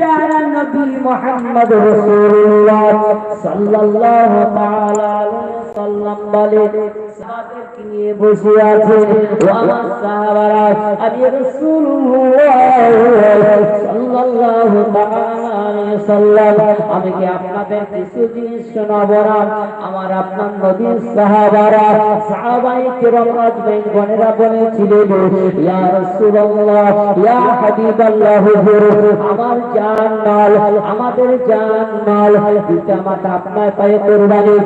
প্যারা নবী মোহাম্মদ রাসূলুল্লাহ সাল্লাল্লাহু তাআলা আলাইহি সাল্লাম বলে সাহাবাদেরকে নিয়ে বসে আছে। ও আমার সাহাবারা, আমি রাসূলুল্লাহ সাল্লাল্লাহু কি আপনাদের কিছু জিনিস শোনাবো আমার আপনার নবীর সাহাবারা, সাহাবাই কিরাম আজমাইন বলেছিলেন আমার জান মাল, আমাদের জান মাল পিতা মাতা আপনার পায়ে কুরবানি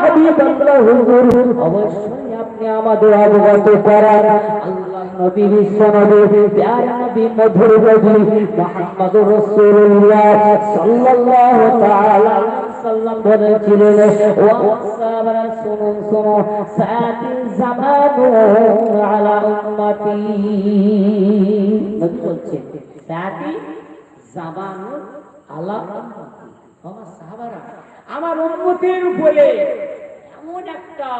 হাবিবাল্লাহ হুজুর অবশ্যই আপনি আমাদের অবগত করার আল্লাহ নবী বিশ্ব নবী প্যারা নবী মধুর নবী মুহাম্মদুর রাসূলুল্লাহ সাল্লাল্লাহু তাআলা সাল্লাম বলেছিলেন ও সাহাবারা শুনুন শুনুন সাতি জামানু আলা উম্মতি নবী বলছেন সাতি জামানু আলা উম্মতি আমার উপরে এমন একটা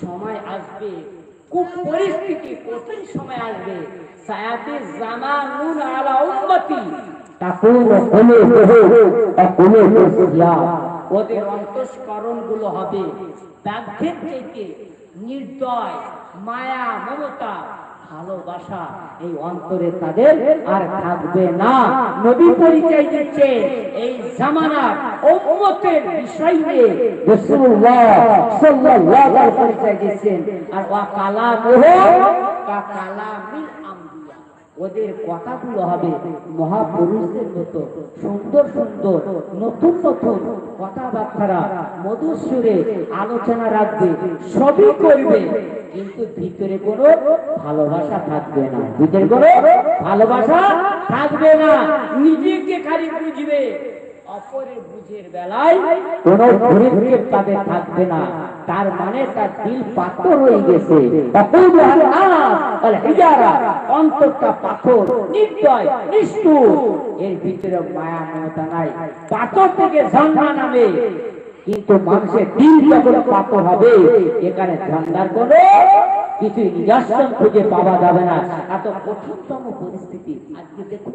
সময় আসবে খুব পরিস্থিতি কঠিন সময় আসবে ওদেরগুলো হবে নির্দয়, মায়া, মমতা ভালোবাসা এই অন্তরে তাদের আর থাকবে না। নবী পরিচয় দিচ্ছে এই জামানা উম্মতের বিষয় রাসূলুল্লাহ সাল্লাল্লাহু আলাইহি পরিচয় দিচ্ছেন আর ওয়া কালামুহু, কা কালামিল ওদের কথাগুলো হবে মহাপুরুষদের মতো। সুন্দর সুন্দর, নতুন নতুন কথাবার্তারা মধুর সুরে আলোচনা রাখবে সবই করবে। কিন্তু ভিতরে কোনো ভালোবাসা থাকবে না। ভিতরে কোনো ভালোবাসা থাকবে না। নিজেকে খালি বুঝবে। অপরের বুঝের বেলায় কোন তাদের থাকবে না। তার মানে তার দিল পাথর হয়ে গেছে। অন্তরটা পাথর, নির্দয়, নিষ্ঠুর। এর ভিতরে মায়া, মমতা নাই। পাথর থেকে নামে। কিন্তু মানুষের দিল যখন পাথর হবে, এখানে কিছু খুঁজে পাওয়া যাবে না। এত কঠিনতম পরিস্থিতি আজকে দেখুন।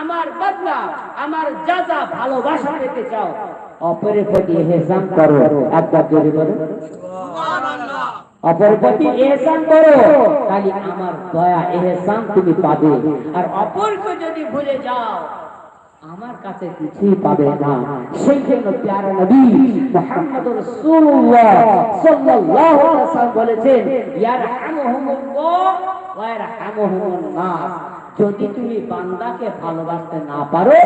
আমার বদলা আমার যাজা ভালোবাসা পেতে চাও অপরের প্রতি এহসান করো একবার জোরে বলো। প্রতি এহসান করো তাহলে আমার দয়া এহসান তুমি পাবে। আর অপরকে যদি ভুলে যাও আমার কাছে কিছুই পাবে না। সেই জন্য প্যারা নবী মুহাম্মদ রাসূলুল্লাহ সাল্লাল্লাহু আলাইহি ওয়াসাল্লাম বলেছেন ইয়ারহামুহুমুল্লাহ ওয়া ইয়ারহামুহুমুন নাস যদি তুমি বান্দাকে ভালোবাসতে না পারো,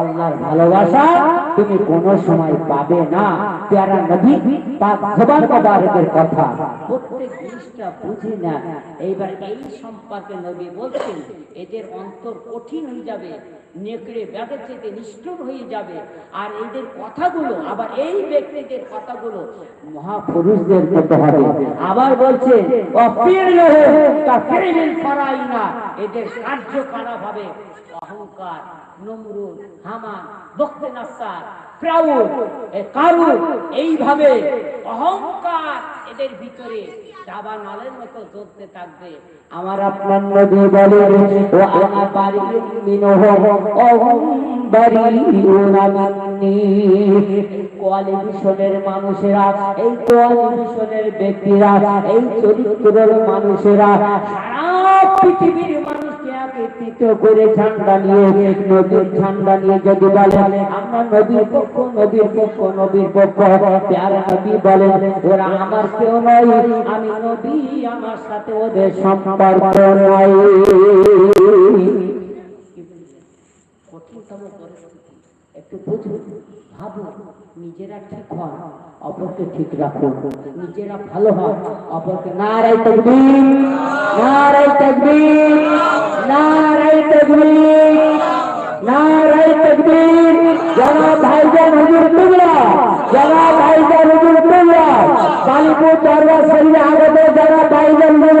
আল্লাহর ভালোবাসা তুমি কোন সময় পাবে না। প্যারা নবী, পাক জবান মুবারকের কথা। প্রত্যেক জিনিসটা বুঝে না এইবার এই সম্পর্কে নবী বলছেন, এদের অন্তর কঠিন হয়ে যাবে, নেকড়ে ব্যাগের থেকে নিষ্ঠুর হয়ে যাবে। আর এদের কথাগুলো, আবার এই ব্যক্তিদের কথাগুলো মহাপুরুষদের মতো হবে। আবার বলছে না এদের কার্যকলাপ হবে। অহংকার, নমরুদ হামান বখতে নাসার কারু এইভাবে অহংকার এদের ভিতরে দাবা নালের মতো জ্বলতে থাকবে। আমার আপনার নবী বলে ও আমার বাড়ি মিনহ বাড়ি কোয়ালিফিকেশনের মানুষেরা, এই কোয়ালিফিকেশনের ব্যক্তিরা, এই চরিত্রের মানুষেরা পৃথিবীর মানুষকে একত্রিত করে ঝান্ডা নিয়ে নদীর ঝান্ডা নিয়ে যদি বলে, আমরা নদীর পক্ষ নদীর পক্ষ নদীর পক্ষ, প্যারা নবী বলেন ওরা আমার কেউ নয়, আমি নবী আমার সাথে ওদের সম্পর্ক নয় কঠিনতম পরিস্থিতি। একটু বুঝুন ভাবুন নিজেরা ঠিক হন অপরকে ঠিক রাখুন নিজেরা ভালো হন অপরকে নারাই তকবীর নারাই তকবীর নারাই তকবীর নারাই তকবীর যারা ভাইজান হুজুর তোমরা যারা ভাইজান হুজুর তোমরা কালীপুর দরবার শরীরে আগত যারা ভাইজান হুজুর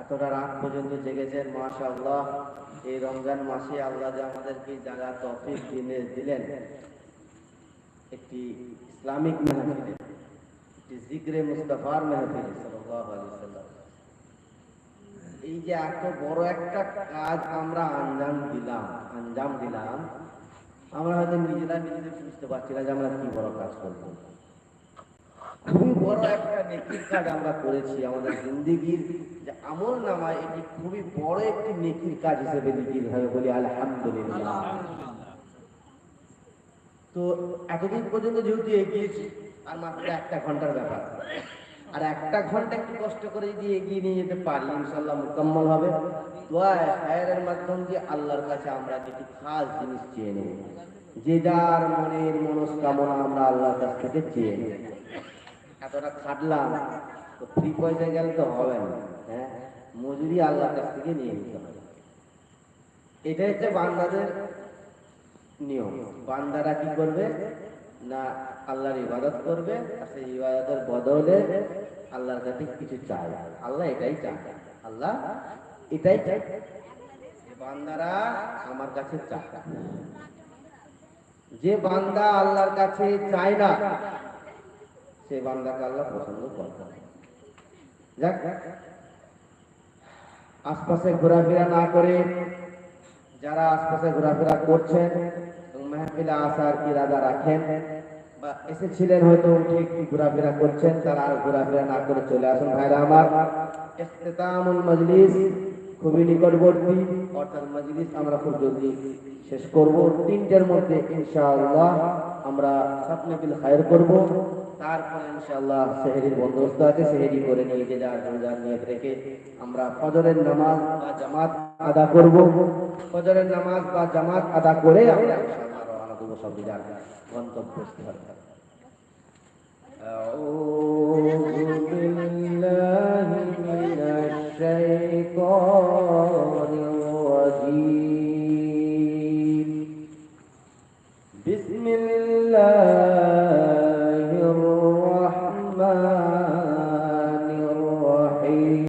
এতটা রাত পর্যন্ত জেগেছেন, মাশাআল্লাহ। এই রমজান মাসে আল্লাহ যে আমাদেরকে জাগা তফিক দিনে দিলেন, একটি ইসলামিক মেহফিলে, একটি মুস্তাফার মেহফিল এই যে এত বড় একটা কাজ আমরা আঞ্জাম দিলাম আঞ্জাম দিলাম, আমরা হয়তো নিজেরা নিজেদের বুঝতে পারছি না যে আমরা কি বড় কাজ করব। খুবই বড় একটা নেকির কাজ আমরা করেছি আমাদের জিন্দিগির যে আমল নামায় এটি খুবই বড় একটি নেকির কাজ হিসেবে হবে বলি আলহামদুলিল্লাহ। তো এতদিন পর্যন্ত যেহেতু এগিয়েছি আর মাত্র একটা ঘণ্টার ব্যাপার। আর একটা ঘণ্টা একটু কষ্ট করে যদি এগিয়ে নিয়ে যেতে পারি ইনশাল্লাহ মুকাম্মল হবে। দোয়া শায়ের মাধ্যম দিয়ে আল্লাহর কাছে আমরা কিছু খাস জিনিস চেয়ে নেব। যে যার মনের মনস্কামনা আমরা আল্লাহর কাছ থেকে চেয়ে নেব। এতটা খাটলাম তো ফ্রি পয়সা গেলে তো হবে না। হ্যাঁ মজুরি আল্লাহর কাছ থেকে নিয়ে নিতে হবে এটা হচ্ছে বান্দাদের নিয়ম। বান্দারা কি করবে? না, আল্লাহর ইবাদত করবে, আর সেই ইবাদতের বদলে আল্লাহর কাছে কিছু চায়। আল্লাহ এটাই চায়। আল্লাহ এটাই চায়। বান্দারা আমার কাছে চায়। যে বান্দা আল্লাহর কাছে চায় না, সে বান্দাকে আল্লাহ পছন্দ করে যাক আশপাশে ঘোরাফেরা না করে যারা আশপাশে ঘোরাফেরা করছেন মেহফিলে আসার ইরাদা রাখেন বা এসেছিলেন হয়তো উঠে একটু ঘোরাফেরা করছেন, তারা আর ঘোরাফেরা না করে চলে আসুন। ভাইরা আমার ইখতিতামুল মজলিস খুবই নিকটবর্তী, অর্থাৎ মজলিস আমরা খুব জলদি শেষ করব। তিনটের মধ্যে ইনশাআল্লাহ আমরা স্বপ্নে বিল খায়ের করব। তারপরে ইনশাআল্লাহ সেহেরির বন্দোবস্ত আছে সেহেরি করে নিয়ে যে যার রোজার নিয়ত রেখে আমরা ফজরের নামাজ বা জামাত আদা করব ফজরের নামাজ বা জামাত আদা করে আমরা ইনশাআল্লাহ রওনা দেবো সব যার গন্তব্যস্থলে أعوذ بالله